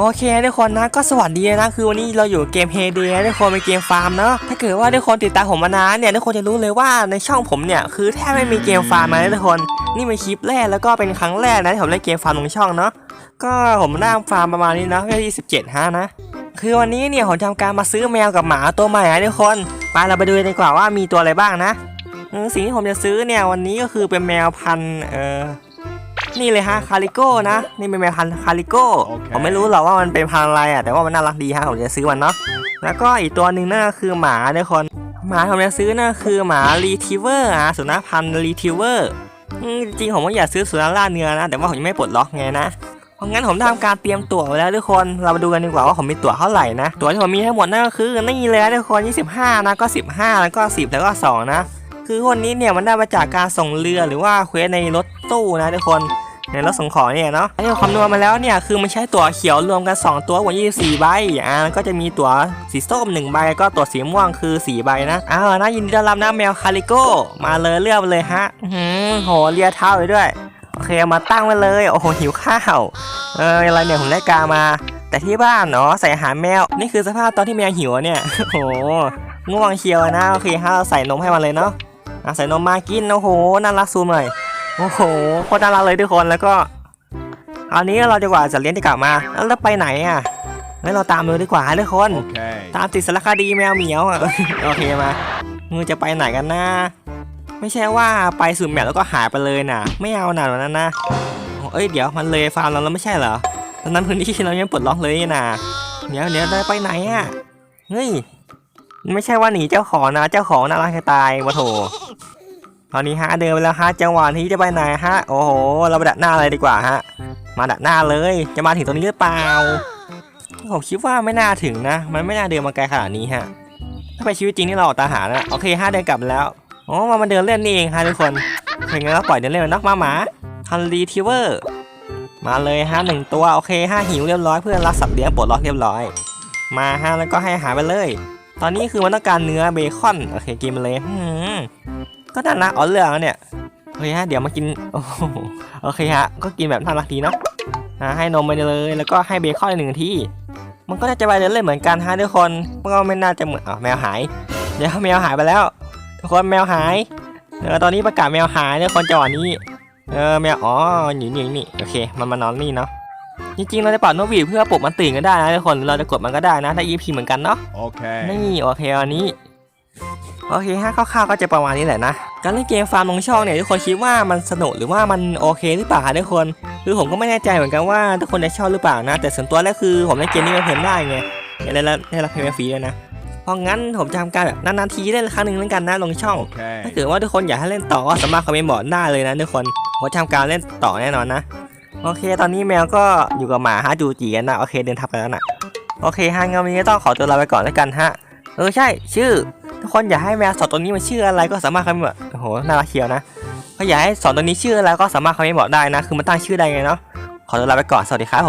โอเคทุกคนนะก็สวัสดีนะคือวันนี้เราอยู่เกมเฮเดย์ทุกคนเป็นเกมฟาร์มเนาะถ้าเกิดว่าทุกคนติดตามผมมานานเนี่ยทุกคนจะรู้เลยว่าในช่องผมเนี่ยคือแทบไม่มีเกมฟาร์มนะทุกคนนี่เป็นคลิปแรกแล้วก็เป็นครั้งแรกนะที่ผมเล่นเกมฟาร์มลงช่องเนาะก็ผมนั่งฟาร์มประมาณนี้นะที่17ฮะนะคือวันนี้เนี่ยผมทำการมาซื้อแมวกับหมาตัวใหม่นะทุกคนไปเราไปดูดีกว่าว่ามีตัวอะไรบ้างนะสิ่งที่ผมจะซื้อเนี่ยวันนี้ก็คือเป็นแมวพันธุ์เออ นี่เลยฮะคาริโก้นะ นี่เป็นแมวพันธุ์คาริโก้โอเคผมไม่รู้หรอกว่ามันเป็นพันธุ์อะไรอะแต่ว่ามันน่ารักดีฮะผมจะซื้อมันเนาะแล้วก็อีกตัวหนึ่งนั่นก็คือหมาทุกคนหมาที่ผมจะซื้อนั่นก็คือหมารีทิเวอร์อะสุนัขพันธุ์รีทิเวอร์จริงๆผมก็อยากซื้อสุนัขล่าเนื้อนะ แต่ว่าผมยังไม่ปลดล็อกไงนะเพราะงั้นผมทำการเตรียมตั๋วไว้แล้วทุกคน เรามาดูกันดีกว่าว่าผมมีตั๋วเท่าไหร่นะ ตั๋วที่ผมมีทั้งหมดนั่นก็คือนี่เลยนะทุกคน 25 นะ ก็ 15 แล้วก็ 10 แล้วก็ 2 นะ คือคนนี้เนี่ยมันได้มาจากการส่งเรือหรือว่าเควสในรถตู้นะทุกคน ในรถส่งของเนี่ยเนาะที่ผมคำนวณมาแล้วเนี่ยคือมันใช้ตั๋วเขียวรวมกัน 2 ตัวบวก24 ใบอ่าก็จะมีตั๋วสีส้ม1ใบก็ตั๋วสีม่วงคือ 4 ใบนะอ้าวนะยินดีต้อนรับนะแมวคาริโก้มาเลยเลือกมเลยฮะหือโหเลียเท้าไปด้วยโอเคมาตั้งไว้เลยโอ้โหหิวข้าวเอออะไรเนี่ยผมได้กามา แต่ที่บ้านเนาะใส่อาหารแมวนี่คือสภาพตอนที่แมวหิวเนี่ยโอ้โหง่วงเชียวนะโอเคฮะเราใส่นมให้มันเลยเนาะใส่นมมากินโอ้โหน่ารักซูมหน่อย โอ้โหโคตรน่ารักเลยทุกคนแล้วก็คราวนี้เราจะกว่าจะเลี้ยงจะกลับมาแล้วเราไปไหนอะงั้นเราตามเลยดีกว่าทุกคน Okay. ตามติดสารคดีแมวเหมียวอะโอเคมามือจะไปไหนกันนะไม่ใช่ว่าไปสุ่มแมวแล้วก็หายไปเลยนะไม่เอาหนาแบบนั้นนะเอ้ยเดี๋ยวมันเลยฟาร์มเราแล้วไม่ใช่เหรอตอนนั้นพื้นที่เรายังปลดล็อกเลยนะเดี๋ยวเดี๋ยวได้ไปไหนอะเฮ้ยไม่ใช่ว่าหนีเจ้าของนะเจ้าของน่ารักจะตายวะโถ ตอนนี้ฮะเดินไปแล้วฮะจังหวะที่จะไปไหนฮะโอ้โห เราไปดักหน้าเลยดีกว่าฮะมาดักหน้าเลย จะมาถึงตรงนี้หรือเปล่าผมคิดว่าไม่น่าถึงนะ มันไม่น่าเดินมาไกลขนาดนี้ฮะถ้าไปชีวิตจริงนี่เราออกตาหานะโอเคห้าเดินกลับแล้วอ๋อมามาเดินเล่นนี่เองฮะทุกคนเห็นงั้นก็ปล่อยเดินเล่นไปเนอกมาหมาฮันรีทิเวอร์มาเลยฮะหนึ่งตัวโอเคห้าหิวเรียบร้อยเพื่อนรักสัตว์เลี้ยงปลดล็อกเรียบร้อย มาฮะแล้วก็ให้อาหารไปเลย ตอนนี้คือมันต้องการเนื้อเบคอนโอเคกินมาเลยอืม ก็น่ารักอ๋อเรื่องแล้วเนี่ยโอเคฮะเดี๋ยวมากินโอ้โหโอเคฮะก็กินแบบน่ารักดีเนาะอ่าให้นมไปเลย แล้วก็ให้เบคอนหนึ่งที่ มันก็น่าจะไปเดินเล่นเหมือนกันฮะทุกคนมันก็ไม่น่าจะเหมือนอ๋อแมวหาย เดี๋ยวแมวหายไปแล้ว ทุกคนแมวหายเออตอนนี้ประกาศแมวหายทุกคนจังหวะนี้เออแมวอ๋ออยู่นี่นี่โอเค มันมานอนนี่เนาะจริงๆเราจะเป่านกหวีดเพื่อปลุกมันตื่นก็ได้นะทุกคนหรือเราจะกดมันก็ได้นะถ้า EP เหมือนกันเนาะ Okay. นี่โอเคอันนี้โอเคฮะคร่าวๆก็จะประมาณนี้แหละนะ การเล่นเกมฟาร์มลงช่องเนี่ยทุกคนคิดว่ามันสนุกหรือว่ามันโอเคหรือเปล่าฮะทุกคน คือผมก็ไม่แน่ใจเหมือนกันว่าทุกคนจะชอบหรือเปล่านะ แต่ส่วนตัวแล้วคือผมเล่นเกมนี้มาเพลินได้ไงได้รับได้รับเพลงฟรีด้วยนะเพราะงั้นผมจะทำการแบบนานๆทีเล่นครั้งหนึ่งแล้วกันนะลงช่อง ถ้า Okay. เกิดว่าทุกคนอยากให้เล่นต่อก็สามารถคอมเมนต์บอกได้เลยนะทุกคนผมจะทำการเล่นต่อแน่นอนนะโอเค ตอนนี้แมวก็อยู่กับหมาฮะจูจีกันนะโอเคเดินทับกันแล้วนะโอเคฮะงั้นวันนี้ก็ต้องขอตัวลาไปก่อนแล้วกันฮะเออใช่ ชื่อ ทุกคนอยากให้แมวสอนตัวนี้มันชื่ออะไรก็สามารถคอมเมนต์บอกโอ้โหน่ารักเชียวนะก็อยากให้สอนตัวนี้ชื่ออะไรก็สามารถคอมเมนต์บอกได้นะ คือมันตั้งชื่อได้ไงเนาะขอตัวลาไปก่อนสวัสดีครับผม